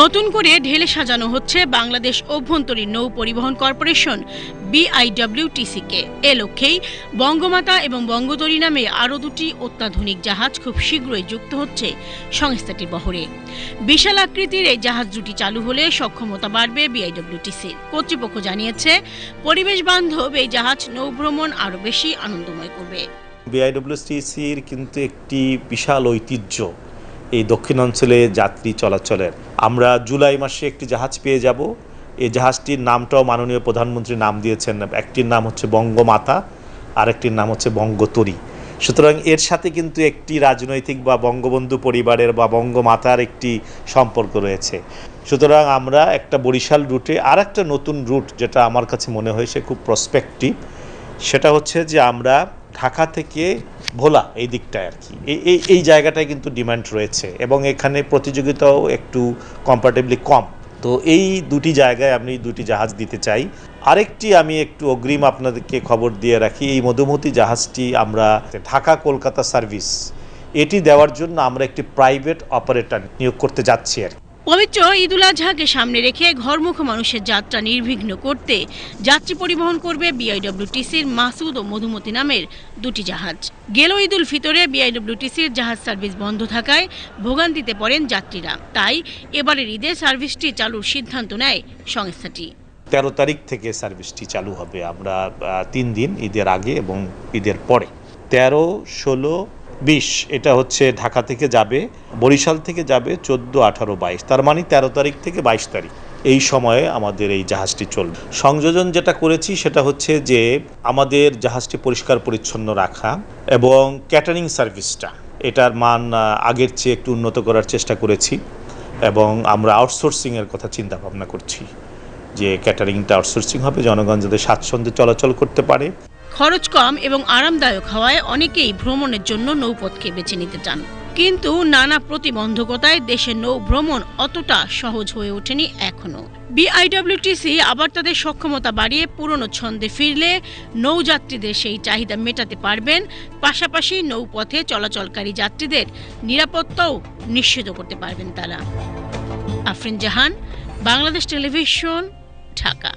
নতুন করে ঢেলে সাজানো হচ্ছে বাংলাদেশ অভ্যন্তরীণ নৌ পরিবহন কর্পোরেশন, বিআইডব্লিউটিসিকে। এ লক্ষ্যেই বঙ্গমাতা এবং বঙ্গতরী নামে আরও দুটি অত্যাধুনিক জাহাজ খুব শীঘ্রই যুক্ত হচ্ছে সংস্থাটির বহরে। বিশাল আকৃতির এই জাহাজ দুটি চালু হলে সক্ষমতা বাড়বে বিআইডব্লিউটিসির। কর্তৃপক্ষ জানিয়েছে, পরিবেশ বান্ধব এই জাহাজ নৌভ্রমণ আরও বেশি আনন্দময় করবে। বিআইডব্লিউটিসির কিন্তু একটি বিশাল ঐতিহ্য। এই দক্ষিণাঞ্চলে যাত্রী চলাচলের। আমরা জুলাই মাসে একটি জাহাজ পেয়ে যাব। এই জাহাজটির নামটাও মাননীয় প্রধানমন্ত্রী নাম দিয়েছেন। একটির নাম হচ্ছে বঙ্গমাতা, আরেকটির নাম হচ্ছে বঙ্গতরী। সুতরাং এর সাথে কিন্তু একটি রাজনৈতিক বা বঙ্গবন্ধু পরিবারের বা বঙ্গমাতার একটি সম্পর্ক রয়েছে। সুতরাং আমরা একটা বরিশাল রুটে আর একটা নতুন রুট, যেটা আমার কাছে মনে হয়েছে খুব প্রসপেক্টিভ সেটা হচ্ছে যে আমরা ঢাকা থেকে ভোলা এই দিকটায় আর কি। এই এই জায়গাটায় কিন্তু ডিমান্ড রয়েছে এবং এখানে প্রতিযোগিতাও একটু কম্পারেটিভলি কম। তো এই দুটি জায়গায় আমি দুটি জাহাজ দিতে চাই। আরেকটি আমি একটু অগ্রিম আপনাদেরকে খবর দিয়ে রাখি, এই মধুমতি জাহাজটি আমরা ঢাকা কলকাতা সার্ভিস, এটি দেওয়ার জন্য আমরা একটি প্রাইভেট অপারেটর নিয়োগ করতে যাচ্ছি আর কি। পবিত্র ঈদুল আজহাকে সামনে রেখে ঘরমুখ মানুষের যাত্রা নির্বিঘ্ন করতে যাত্রী পরিবহন করবে বিআইডব্লিউটিসির মাসুদ ও মধুমতি নামের দুটি জাহাজ। গেল ঈদুল ফিতরে বিআইডব্লিউটিসির জাহাজ সার্ভিস বন্ধ থাকায় ভোগান্তিতে পড়েন যাত্রীরা। তাই এবারের ঈদে সার্ভিসটি চালুর সিদ্ধান্ত নেয় সংস্থাটি। তেরো তারিখ থেকে সার্ভিসটি চালু হবে আমরা তিন দিন ঈদের আগে এবং ঈদের পরে। তেরো, ষোলো বিশ, এটা হচ্ছে ঢাকা থেকে যাবে, বরিশাল থেকে যাবে চোদ্দ, আঠারো, বাইশ, তার মানে তেরো তারিখ থেকে বাইশ তারিখ। এই সময়ে আমাদের এই জাহাজটি চলবে। সংযোজন যেটা করেছি সেটা হচ্ছে যে আমাদের জাহাজটি পরিষ্কার পরিচ্ছন্ন রাখা এবং ক্যাটারিং সার্ভিসটা, এটার মান আগের চেয়ে একটু উন্নত করার চেষ্টা করেছি এবং আমরা আউটসোর্সিংয়ের কথা চিন্তা ভাবনা করছি যে ক্যাটারিংটা আউটসোর্সিং হবে। জনগণ যাতে স্বাচ্ছন্দ্যে চলাচল করতে পারে। খরচ কম এবং আরামদায়ক হওয়ায় অনেকেই ভ্রমণের জন্য নৌপথকে বেছে নিতে চান। কিন্তু নানা প্রতিবন্ধকতায় দেশের নৌ ভ্রমণ অতটা সহজ হয়ে ওঠেনি এখনও বিআইডব্লিউটিসি আবার তাদের সক্ষমতা বাড়িয়ে পুরনো ছন্দে ফিরলে নৌযাত্রীদের সেই চাহিদা মেটাতে পারবেন। পাশাপাশি নৌপথে চলাচলকারী যাত্রীদের নিরাপত্তাও নিশ্চিত করতে পারবেন তারা। আফরিন জাহান, বাংলাদেশ টেলিভিশন, ঢাকা।